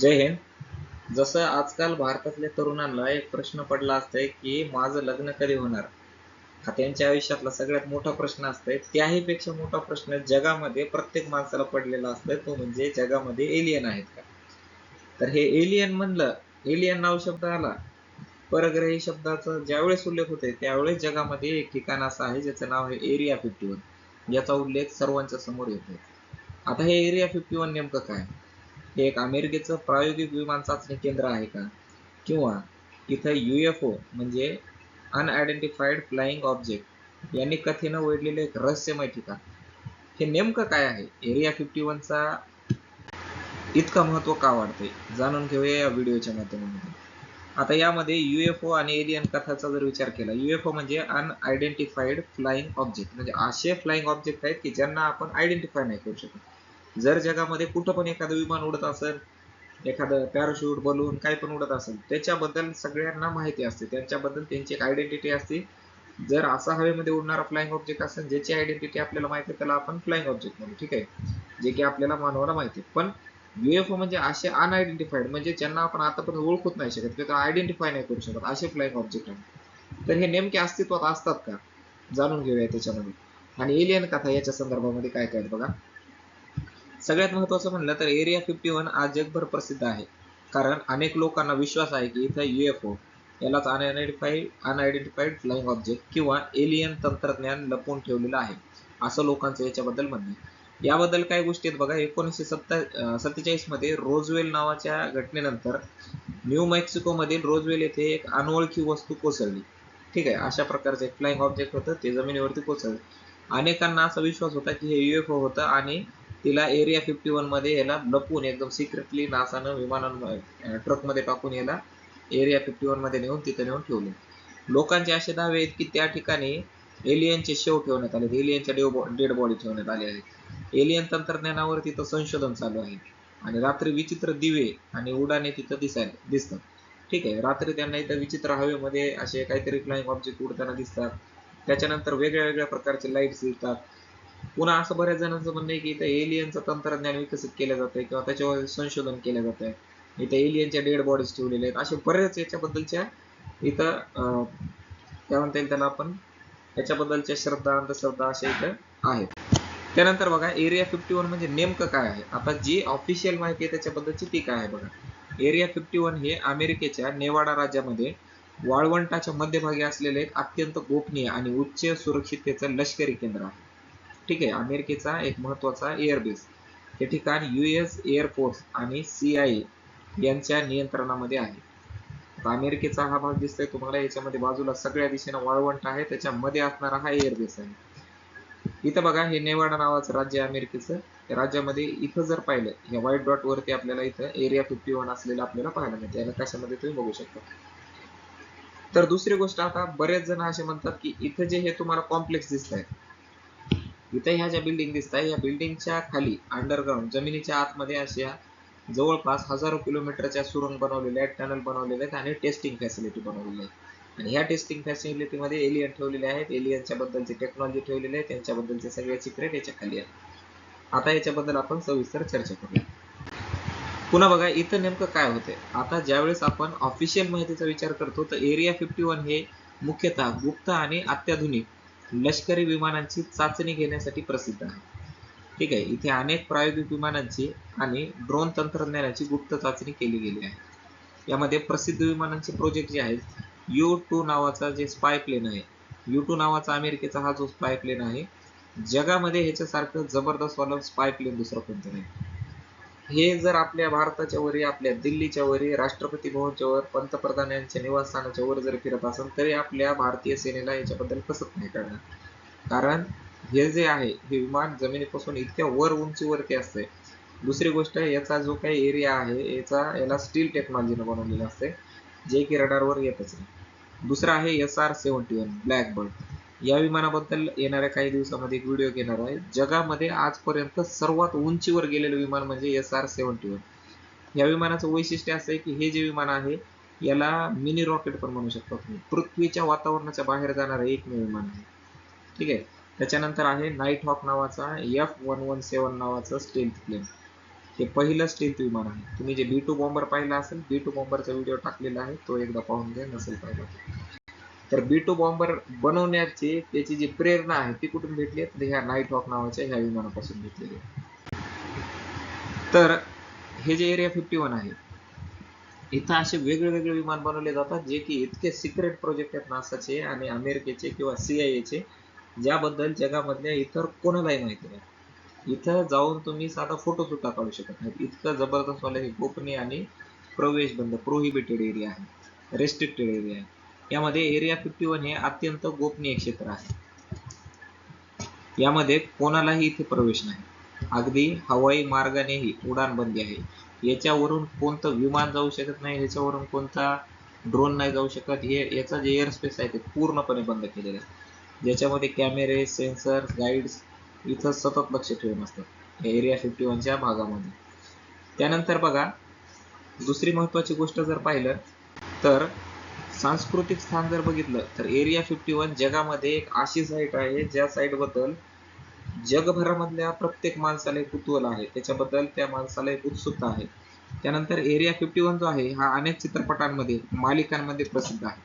जय हिंद. जसं आजकाल भारतातल्या तरुणांना एक प्रश्न पडला असतोय की माझं लग्न कधी होणार? हा त्यांच्या आयुष्यातला सगळ्यात मोठा प्रश्न असतोय. त्याही पेक्षा मोठा प्रश्न जगामध्ये प्रत्येक माणसाला पडलेला असतोय तो म्हणजे जगामध्ये एलियन आहेत का? तर हे एलियन म्हणलं एलियन नाव शब्द आला. परग्रही शब्दाचा ज्यावेळेस उल्लेख होतोय त्यावेळेस जगामध्ये एक ठिकाण असं आहे ज्याचं नाव आहे एरिया फिफ्टी वन याचा उल्लेख सर्वांच्या समोर येतोय. आता हे एरिया फिफ्टी वन नेमकं काय? हे एक अमेरिकेचं प्रायोगिक विमान चाचणी केंद्र आहे का? किंवा इथं ओ म्हणजे अनआयडेंटिफाईड फ्लाइंग ऑब्जेक्ट यांनी कथेनं वेढलेलं एक रहस्यमय ठिकाण. हे नेमकं काय आहे? एरिया फिफ्टी वनचा इतकं महत्त्व का वाढतंय? जाणून घेऊया या व्हिडिओच्या माध्यमातून. आता यामध्ये यू एफ ओ आणि एलियन कथाचा जर विचार केला यू एफ ओ म्हणजे अनआयडेंटिफाईड फ्लाईंग ऑब्जेक्ट म्हणजे असे फ्लाईंग ऑब्जेक्ट आहेत की ज्यांना आपण आयडेंटिफाय नाही करू शकत. जर जगामध्ये कुठं पण एखादं विमान उडत असेल एखादं पॅराशूट बलून काही पण उडत असेल त्याच्याबद्दल सगळ्यांना माहिती असते. त्यांच्याबद्दल त्यांची एक आयडेंटिटी असते. जर असा हवेमध्ये उडणारा फ्लाइंग ऑब्जेक्ट असेल ज्याची आयडेंटिटी आपल्याला माहिती आहे त्याला आपण फ्लाइंग ऑब्जेक्ट म्हणू. ठीक आहे? जे की आपल्याला मानवाला माहिती आहे. पण युएफओ म्हणजे असे अनआयडेंटिफाईड म्हणजे ज्यांना आपण आतापर्यंत ओळखूच नाही शकत किंवा आयडेंटिफाय नाही करू शकत असे फ्लाइंग ऑब्जेक्ट आहेत. तर हे नेमके अस्तित्वात असतात का? जाणून घेऊया त्याच्यामध्ये. आणि एलियन कथा याच्या संदर्भामध्ये काय काय बघा. सगळ्यात महत्वाचं म्हणलं तर एरिया फिफ्टी वन आज जगभर प्रसिद्ध आहे. कारण अनेक लोकांना विश्वास आहे की इथं यू एफ ओ यालाच अनआयडेंटिफाईड अनआयडेंटिफाईड फ्लाईंग ऑब्जेक्ट किंवा एलियन तंत्रज्ञान लपवून ठेवलेलं आहे. असं लोकांचं याच्याबद्दल म्हणणं याबद्दल काय गोष्टी आहेत बघा एकोणीसशे सत्ता सत्तेचाळीसमध्ये रोजवेल नावाच्या घटनेनंतर न्यू मेक्सिकोमधील रोजवेल येथे एक अनोळखी वस्तू कोसळली. ठीक आहे अशा प्रकारचं एक फ्लाईंग ऑब्जेक्ट होतं ते जमिनीवरती कोसळलं. अनेकांना असा विश्वास होता की हे यू एफ ओ होतं आणि तिला एरिया फिफ्टी वनमध्ये याला लपून एकदम सिक्रेटली नासानं विमानां ट्रकमध्ये टाकून याला एरिया फिफ्टी वनमध्ये नेऊन तिथे नेऊन ठेवले. लोकांचे असे दावे आहेत की त्या ठिकाणी एलियनचे शेव ठेवण्यात आले एलियनच्या डेड बॉडी ठेवण्यात आले आहेत. एलियन तंत्रज्ञानावर तिथं संशोधन चालू आहे. आणि रात्री विचित्र दिवे आणि उडाने तिथं दिसायला दिसतात. ठीक आहे रात्री त्यांना इथं विचित्र हवेमध्ये असे काहीतरी फ्लाइंग ऑब्जेक्ट उडताना दिसतात. त्याच्यानंतर वेगळ्या वेगळ्या प्रकारचे लाईट्स दिसतात पुन्हा असं बऱ्याच जणांचं म्हणणं आहे की इथं एलियनचं तंत्रज्ञान विकसित केलं जातंय किंवा त्याच्यावर संशोधन केलं जात आहे इथं एलियनच्या डेड बॉडीज ठेवलेल्या आहेत. असे बरेच याच्याबद्दलच्या इथं काय म्हणता येईल त्याला आपण? याच्याबद्दलच्या श्रद्धा अंधश्रद्धा अशा इथं आहेत. त्यानंतर बघा एरिया फिफ्टी वन म्हणजे नेमकं काय आहे? आता जी ऑफिशियल माहिती आहे त्याच्याबद्दलची ती काय आहे बघा? एरिया फिफ्टी वन हे अमेरिकेच्या नेवाडा राज्यामध्ये वाळवंटाच्या मध्यभागी असलेले एक अत्यंत गोपनीय आणि उच्च सुरक्षिततेचं लष्करी केंद्र आहे. ठीक आहे अमेरिकेचा एक महत्त्वाचा एअरबेस हे ठिकाण युएस एअरफोर्स आणि सी आय यांच्या नियंत्रणामध्ये आहे. अमेरिकेचा हा भाग दिसतोय तुम्हाला याच्यामध्ये बाजूला सगळ्या दिशेनं वाळवंट आहे त्याच्यामध्ये असणारा हा एअरबेस आहे. इथं बघा हे नेवाडा नावाचं राज्य आहे अमेरिकेचं. त्या राज्यामध्ये इथं जर पाहिलं या व्हाईट डॉट वरती आपल्याला इथं एरिया फिफ्टी वन असलेलं आपल्याला पाहायला मिळते. याला कशामध्ये तुम्ही बघू शकता? तर दुसरी गोष्ट आता बरेच जण असे म्हणतात की इथं जे हे तुम्हाला कॉम्प्लेक्स दिसत आहेत इथे ह्या ज्या बिल्डिंग दिसत आहे या बिल्डिंगच्या खाली अंडरग्राऊंड जमिनीच्या आतमध्ये अशा जवळपास हजारो किलोमीटरच्या सुरंग बनवलेल्या आहेत टनल बनवलेले आहेत आणि टेस्टिंग फॅसिलिटी बनवलेल्या आहेत आणि ह्या टेस्टिंग फॅसिलिटीमध्ये एलियन ठेवलेले आहेत. एलियनच्या बद्दलची टेक्नॉलॉजी ठेवलेली आहे. त्यांच्याबद्दलचे सगळे सिक्रेट याच्या खाली आहेत. आता याच्याबद्दल आपण सविस्तर चर्चा करूया. पुन्हा बघा इथं नेमकं काय होतंय? आता ज्यावेळेस आपण ऑफिशियल माहितीचा विचार करतो तर एरिया फिफ्टी वन हे मुख्यतः गुप्त आणि अत्याधुनिक लष्करी विमानांची चाचणी घेण्यासाठी प्रसिद्ध आहे. ठीक आहे इथे अनेक प्रायोगिक विमानांची आणि ड्रोन तंत्रज्ञानाची गुप्त चाचणी केली गेली आहे. यामध्ये प्रसिद्ध विमानांचे प्रोजेक्ट जे आहेत यू टू नावाचा जे स्पाय प्लेन आहे यू टू नावाचा अमेरिकेचा हा जो स्पाय प्लेन आहे जगामध्ये ह्याच्यासारखं जबरदस्त वाला स्पाय प्लेन दुसरं कोणतं नाही. हे जर आपल्या भारताच्या वरी आपल्या दिल्लीच्या वरी राष्ट्रपती भवनच्या वर पंतप्रधान यांच्या निवासस्थानाच्या वर जर फिरत असेल तरी आपल्या भारतीय सेनेला याच्याबद्दल कसत नाही करणार कारण हे जे आहे हे विमान जमिनीपासून इतक्या वर उंचीवरती असते. दुसरी गोष्ट याचा जो काही एरिया आहे याचा याला स्टील टेक्नॉलॉजीनं बनवलेला असते जे की रडारवर येतच नाही. दुसरं आहे S R seventy one Blackbird या विमानाबद्दल येणाऱ्या काही दिवसामध्ये एक व्हिडिओ घेणार आहे. जगामध्ये आजपर्यंत सर्वात उंचीवर गेलेलं विमान म्हणजे एस आर सेव्हन्टी वन या विमानाचं वैशिष्ट्य असं आहे की हे जे विमान आहे याला मिनी रॉकेट पण म्हणू शकतो तुम्ही पृथ्वीच्या वातावरणाच्या बाहेर जाणारं एकमेव विमान आहे. ठीक आहे? त्याच्यानंतर आहे नाईट हॉक नावाचा एफ वन वन सेवन नावाचं स्टेल्थ प्लेन हे पहिलं स्टेल्थ विमान आहे. तुम्ही जे बी टू बॉम्बर पाहिला असेल बी टू बॉम्बरचा व्हिडिओ टाकलेला आहे तो एकदा पाहून घ्या नसेल पाहिला तर बी टू बॉम्बर बनवण्याची त्याची जी प्रेरणा आहे ती कुठून भेटली तर ह्या नाईट हॉक नावाच्या ह्या विमानापासून भेटलेली आहे. तर हे जे एरिया फिफ्टी वन आहे इथं असे वेगळे वेगळे विमान बनवले जातात जे की इतके सिक्रेट प्रोजेक्ट आहेत नासाचे आणि अमेरिकेचे किंवा CIA चे ज्याबद्दल जगामधल्या इतर कोणालाही माहिती नाही. इथं जाऊन तुम्ही साधा फोटो सुद्धा काढू शकत नाही. इतकं जबरदस्त वाले हे गोपनीय आणि प्रवेश बंद प्रोहिबिटेड एरिया आहे. रेस्ट्रिक्टेड एरिया आहे. यामध्ये एरिया फिफ्टी वन हे अत्यंत गोपनीय क्षेत्र आहे. यामध्ये कोणालाही इथे प्रवेश नाही. अगदी हवाई मार्गानेही उडान बंदी आहे. याच्यावरून कोणतं विमान जाऊ शकत नाही याच्यावरून कोणता ड्रोन नाही जाऊ शकत हे याचा जे एअर स्पेस आहे ते पूर्णपणे बंद केलेलं आहे. ज्याच्यामध्ये कॅमेरे सेन्सर गाईड्स इथं सतत लक्ष ठेवून असतात या एरिया फिफ्टी वनच्या भागामध्ये. त्यानंतर बघा दुसरी महत्वाची गोष्ट जर पाहिलं तर सांस्कृतिक स्थान जर बघितलं तर एरिया फिफ्टी वन जगामध्ये एक अशी साईट आहे ज्या साईटबद्दल जगभरामधल्या प्रत्येक माणसाला एक कुतूहल आहे. त्याच्याबद्दल त्या माणसाला एक उत्सुकता आहे. त्यानंतर एरिया फिफ्टी वन जो आहे हा अनेक चित्रपटांमध्ये मालिकांमध्ये प्रसिद्ध आहे.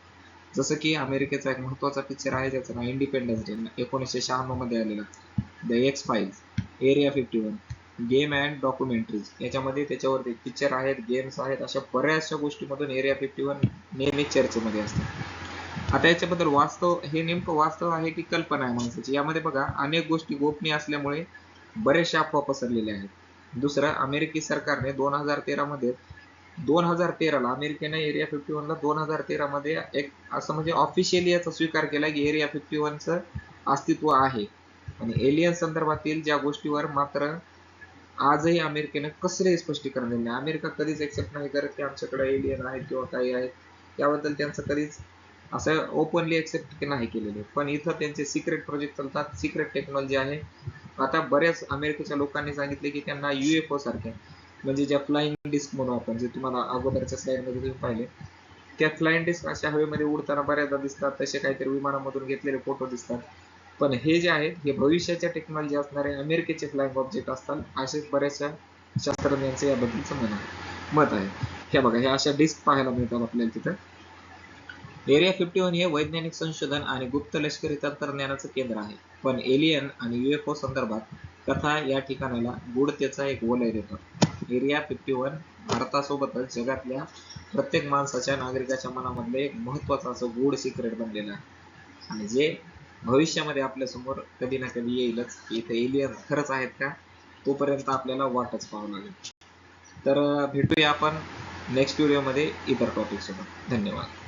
जसं की अमेरिकेचा एक महत्त्वाचा पिक्चर आहे ज्याचं नाव इंडिपेंडन्स डे एकोणीसशे शहाण्णवमध्ये आलेला. The X Files area fifty one game and documentaries याच्यामध्ये त्याच्यावरती पिक्चर आहेत गेम्स आहेत अशा बऱ्याचशा गोष्टीमधून एरिया फिफ्टी वन नेहमी चर्चेमध्ये असतात. आता याच्याबद्दल वास्तव हे नेमकं वास्तव आहे की कल्पना आहे माणसाची? यामध्ये बघा अनेक गोष्टी गोपनीय असल्यामुळे बरेचशा अफवा पसरलेल्या आहेत. दुसरं अमेरिकी सरकारने दोन हजार तेरा मध्ये दोन हजार तेराला अमेरिकेने एरिया फिफ्टी वनला दोन हजार तेरा मध्ये एक असं म्हणजे ऑफिशियली याचा स्वीकार केला की एरिया फिफ्टी वनचं अस्तित्व आहे. आणि एलियन संदर्भातील ज्या गोष्टीवर मात्र आजही अमेरिकेने कसले स्पष्टीकरण दिले नाही. अमेरिका कधीच एक्सेप्ट नाही करत की आमच्याकडे एलियन आहेत किंवा काही आहेत. याबद्दल त्यांचं कधीच असं ओपनली एक्सेप्ट नाही केलेले पण इथं त्यांचे सिक्रेट प्रोजेक्ट चालतात. सिक्रेट टेक्नॉलॉजी आहे. आता बऱ्याच अमेरिकेच्या लोकांनी सांगितले की त्यांना युएफओ सारख्या म्हणजे ज्या फ्लाइंग डिस्क म्हणू आपण जे तुम्हाला अगोदरच्या स्लाइडमध्ये तुम्ही पाहिले त्या फ्लाइंग डिस्क अशा हवेमध्ये उडताना बऱ्याचदा दिसतात. तसे काहीतरी विमानामधून घेतलेले फोटो दिसतात. पण हे जे आहेत हे भविष्याच्या टेक्नॉलॉजी असणारे अमेरिकेचे फ्लॅग ऑब्जेक्ट असतात असेच बऱ्याचशा शास्त्रज्ञांचं याबद्दलचं मन आहे. मत आहे. हे बघा हे अशा डिस्क पाहायला मिळतात आपल्याला तिथं. एरिया फिफ्टी वन हे वैज्ञानिक संशोधन आणि गुप्त लष्करी तंत्रज्ञानाचं केंद्र आहे. पण एलियन आणि युएफओ संदर्भात कथा या ठिकाणाला गूढतेचा एक वलय देतो. एरिया फिफ्टी वन भारतासोबतच जगातल्या प्रत्येक माणसाच्या नागरिकाच्या मनामधले एक महत्वाचं असं गूढ सिक्रेट बनलेलं आहे. आणि जे भविष्यामध्ये आपल्यासमोर कधी ना कधी येईलच. की इथे एलियन खरंच आहेत का? तोपर्यंत आपल्याला वाटच पाहावं लागेल. तर भेटूया आपण नेक्स्ट व्हिडिओमध्ये इतर टॉपिक सोबत. धन्यवाद.